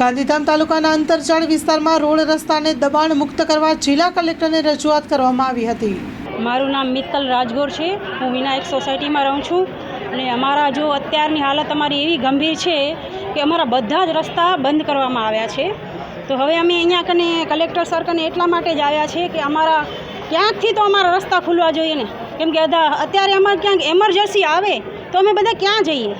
ગાંધીધામ તાલુકાના અંતરજાળ વિસ્તારમાં રોડ રસ્તાને દબાણ મુક્ત કરવા જિલ્લા કલેક્ટરને રજૂઆત કરવામાં આવી હતી. મારું નામ મિત્તલ રાજગોર છે. હું વિનાયક સોસાયટીમાં રહું છું. અને અમારા જો અત્યારની હાલત અમારી એવી ગંભીર છે કે અમારા બધા જ રસ્તા બંધ કરવામાં આવ્યા છે. તો હવે અમે અહીંયા કને કલેક્ટર સર કને એટલા માટે જ આવ્યા છે કે અમારા ક્યાંકથી તો અમારા રસ્તા ખુલવા જોઈએ ને? કેમ કે અત્યારે અમારે ક્યાંક એમરજન્સી આવે તો અમે બધા ક્યાં જઈએ?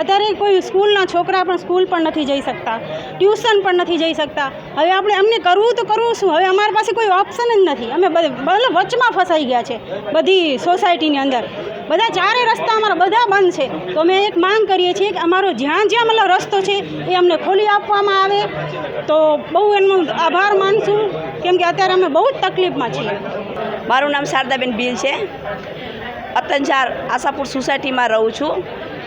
અત્યારે કોઈ સ્કૂલના છોકરા પણ સ્કૂલ પણ નથી જઈ શકતા, ટ્યુશન પણ નથી જઈ શકતા. હવે આપણે અમને કરવું તો કરવું શું? હવે અમારી પાસે કોઈ ઓપ્શન જ નથી. અમે બધા વચમાં ફસાઈ ગયા છે બધી સોસાયટીની અંદર. બધા ચારે રસ્તા અમારા બધા બંધ છે. તો અમે એક માંગ કરીએ છીએ કે અમારો જ્યાં જ્યાં મતલબ રસ્તો છે એ અમને ખોલી આપવામાં આવે. તો બહુ એનો આભાર માનશું. કેમ કે અત્યારે અમે બહુ જ તકલીફમાં છીએ. મારું નામ શારદાબેન ભીલ છે. અતંજાર આશાપુર સોસાયટીમાં રહું છું.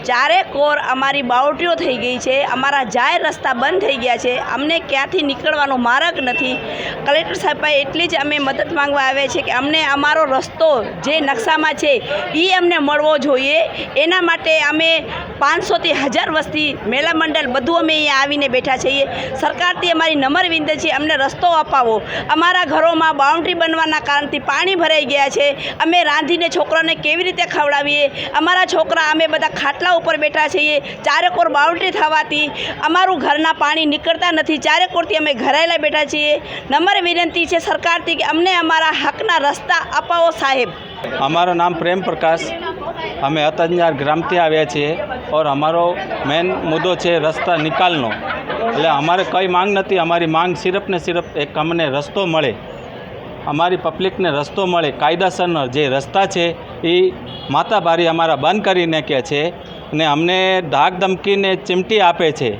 ચારે કોર અમારી બાઉન્ડ્રીઓ થઈ ગઈ છે, અમારા જાહેર રસ્તા બંધ થઈ ગયા છે, અમને ક્યાંથી નીકળવાનો માર્ગ નથી. કલેક્ટર સાહેબ એટલી જ અમે મદદ માંગવા આવ્યા છે કે અમને અમારો રસ્તો જે નકશામાં છે એ અમને મળવો જોઈએ. એના માટે અમે પાંચસોથી હજાર વસ્તી મેળા મંડળ બધું અમે અહીંયા આવીને બેઠા છીએ. સરકારથી અમારી નમર વિંદ છે, અમને રસ્તો અપાવો. અમારા ઘરોમાં બાઉન્ડ્રી બનવાના કારણથી પાણી ભરાઈ ગયા છે. અમે રાંધીને છોકરાને કેવી રીતે ખવડાવીએ? અમારા છોકરા, અમે બધા ખાટલા ઉપર બેઠા છીએ. ચારેકોર બાઉન્ડ્રી થવાથી અમારું ઘરના પાણી નીકળતા નથી. ચારેકોરથી અમે ઘરાયેલા બેઠા છીએ. નમર વિનંતી છે સરકારથી કે અમને અમારા હકના રસ્તા અપાવો સાહેબ. અમારું નામ પ્રેમ પ્રકાશ. અમે અતંજાર ગ્રામથી આવ્યા છીએ. ઓર અમારો મેન મુદ્દો છે રસ્તા નિકાલનો એટલે અમારે કંઈ માંગ નથી, અમારી માંગ સિરપ ને સિરપ એક અમને રસ્તો મળે, અમારી પબ્લિકને રસ્તો મળે, કાયદાસરનો જે રસ્તા છે, એ માતાભારી અમારા બંધ કરીને કહે છે ને અમને ધાક ધમકીને ચીમટી આપે છે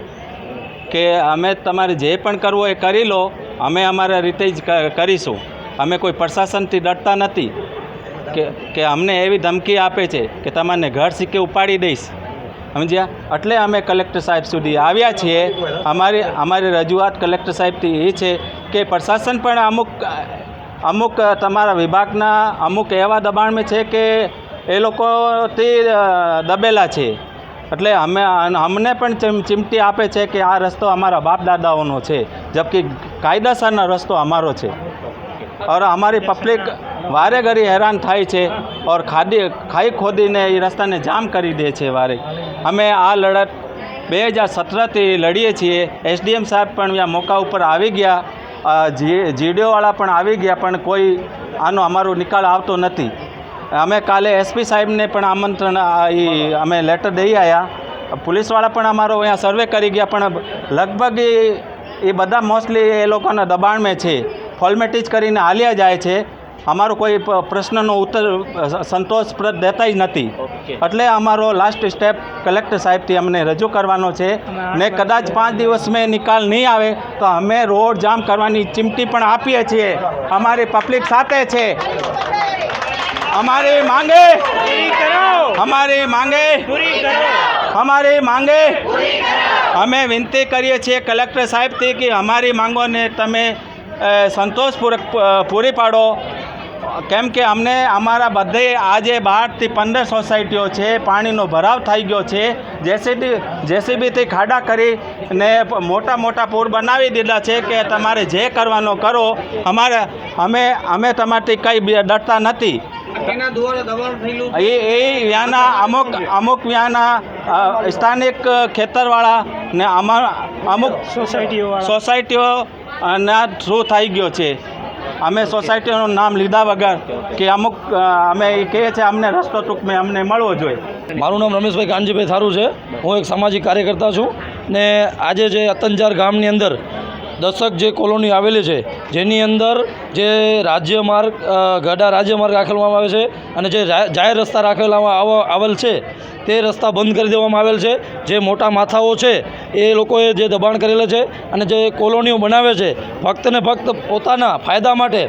કે અમે તમારે જે પણ કરવું એ કરી લો, અમે અમારા રીતે જ કરીશું. અમે કોઈ પ્રશાસનથી ડરતા નથી કે કે અમને એવી ધમકી આપે છે કે તમને ઘર શીખે ઉપાડી દઈશ. સમજ્યા? એટલે અમે કલેક્ટર સાહેબ સુધી આવ્યા છીએ. અમારી અમારી રજૂઆત કલેક્ટર સાહેબથી એ છે કે પ્રશાસન પણ અમુક અમુક તમારા વિભાગના અમુક એવા દબાણમાં છે કે એ લોકોથી દબેલા છે. એટલે અમે, અમને પણ ચીમટી આપે છે કે આ રસ્તો અમારા બાપ દાદાઓનો છે, જબકી કાયદાસરનો રસ્તો અમારો છે. ઓર અમારી પબ્લિક વારે ઘડી હેરાન થાય છે, ઓર ખાદી, ખાઈ ખોદીને એ રસ્તાને જામ કરી દે છે વારે. અમે આ લડત બે હજાર સતરથી લડીએ છીએ. એસડીએમ સાહેબ પણ ત્યાં મોકા ઉપર આવી ગયા. જીડીઓવાળા પણ આવી ગયા, પણ કોઈ આનો અમારો નિકાલ આવતો નથી. અમે કાલે એસપી સાહેબને પણ આમંત્રણ એ અમે લેટર દઈ આવ્યા પોલીસવાળા પણ અમારો અહીંયા સર્વે કરી ગયા, પણ લગભગ એ બધા મોસ્ટલી એ લોકોના દબાણમાં છે. ફોર્મેલિટી જ કરીને હાલ્યા જાય છે. અમારો કોઈ પ્રશ્નનો ઉત્તર સંતોષપ્રદ દેતા જ નથી. એટલે અમારો લાસ્ટ સ્ટેપ કલેક્ટર સાહેબથી અમને રજૂ કરવાનો છે. ને કદાચ પાંચ દિવસમાં નિકાલ નહીં આવે તો અમે રોડ જામ કરવાની ચીમટી પણ આપીએ છીએ. અમારી પબ્લિક સાથે છે. અમારી માંગે. અમારી માંગે. અમારી માંગે. અમે વિનંતી કરીએ છીએ કલેક્ટર સાહેબથી કે અમારી માંગોને તમે સંતોષપૂર્વક પૂરી પાડો. કેમ કે અમને અમારા બધે આજે બારથી પંદર સોસાયટીઓ છે પાણીનો ભરાવ થઈ ગયો છે. જેસીબી જેસીબીથી ખાડા કરી ને મોટા મોટા પૂર બનાવી દીધા છે કે તમારે જે કરવાનો કરો અમારે અમે અમે તમારથી કંઈ ડરતા નથી. એ એ વ્યાના અમુક અમુક વ્યાના સ્થાનિક ખેતરવાળા ને અમા અમુક સોસાયટીઓ સોસાયટીઓ ના થ્રુ થઈ ગયો છે. અમે સોસાયટીનું નામ લીધા વગર કે અમુક અમે એ કહે છે, અમને રસ્તો ટૂંકમાં અમને મળવો જોઈએ. મારું નામ રમેશભાઈ કાનજીભાઈ થારું છે. હું એક સામાજિક કાર્યકર્તા છું ને આજે જે અતંજાર ગામની અંદર દશક જે કોલોની આવેલી છે, જેની અંદર જે રાજ્ય માર્ગ ગડા રાજ્ય માર્ગ રાખવામાં આવે છે અને જે જાહેર રસ્તા રાખેલામાં આવ- આવેલ છે, તે રસ્તા બંધ કરી દેવામાં આવેલ છે. જે મોટા માથાઓ છે, એ લોકોએ જે દબાણ કરેલા છે અને જે કોલોનીઓ બનાવે છે ફક્ત ને ફક્ત પોતાના ફાયદા માટે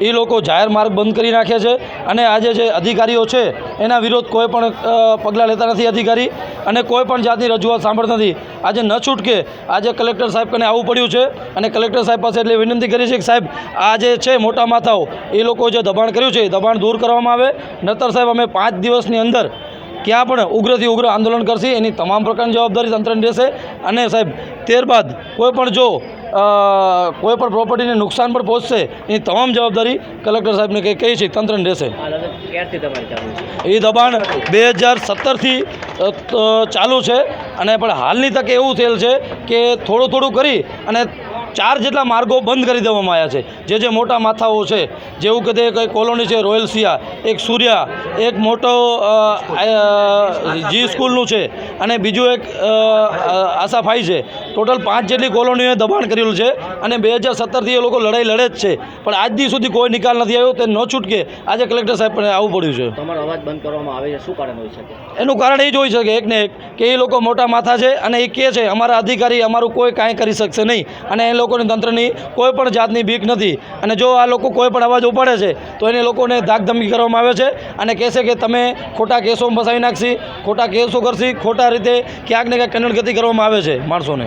એ લોકો જાહેર માર્ગ બંધ કરી નાખે છે અને આજે જે અધિકારીઓ છે, એના વિરોધ કોઈ પણ પગલાં લેતા નથી અધિકારી અને કોઈ પણ જાતની રજૂઆત સાંભળતા નથી. આજે ન છૂટકે આજે કલેક્ટર સાહેબ કને આવવું પડ્યું છે અને કલેક્ટર સાહેબ પાસે એટલે વિનંતી કરી છે કે સાહેબ, આ જે છે મોટા માથાઓ, એ લોકો જે દબાણ કર્યું છે, એ દબાણ દૂર કરવામાં આવે. નતર સાહેબ, અમે પાંચ દિવસની અંદર ક્યાં પણ ઉગ્રથી ઉગ્ર આંદોલન કરશે, એની તમામ પ્રકારની જવાબદારી તંત્રની રહેશે. અને સાહેબ, ત્યારબાદ કોઈ પણ જો કોઈ પણ પ્રોપર્ટીને નુકસાન પણ પહોંચશે એની તમામ જવાબદારી કલેક્ટર સાહેબને કંઈ કહી છે તંત્રને રહેશે. એ દબાણ બે હજાર સત્તરથી ચાલુ છે. અને પણ હાલની તકે એવું થયેલ છે કે થોડું થોડું કરી અને ચાર જેટલા માર્ગો બંધ કરી દેવામાં આવ્યા છે. જે જે મોટા માથાઓ છે જેવું કે તે કઈ કોલોની છે રોયલ સિયા એક સૂર્યા એક મોટો જી સ્કૂલનું છે અને બીજું એક આશાફાઈ છે. ટોટલ પાંચ જેટલી કોલોનીઓએ દબાણ કરેલું છે અને બે હજાર સત્તરથી એ લોકો લડાઈ લડે જ છે. પણ આજ દી સુધી કોઈ નિકાલ નથી આવ્યો તે ન છૂટકે આજે કલેક્ટર સાહેબ પણ આવવું પડ્યું છે. તમારો અવાજ બંધ કરવામાં આવે છે. શું કારણ હોઈ શકે? એનું કારણ એ જ હોઈ શકે એક ને એક કે એ લોકો મોટા માથા છે અને એ કહે છે અમારા અધિકારી અમારું કોઈ કાંઈ કરી શકશે નહીં. અને એ લોકોની તંત્રની કોઈ પણ જાતની બીક નથી. અને જો આ લોકો કોઈ પણ અવાજ ઉપાડે છે તો એને લોકોને ધાકધમકી કરવામાં આવે છે અને કહેશે કે તમે ખોટા કેસો ફસાવી નાખશી ખોટા કેસો કરશી ખોટા રીતે ક્યાંક ને ક્યાંક કન્નડગતિ કરવામાં આવે છે માણસોને.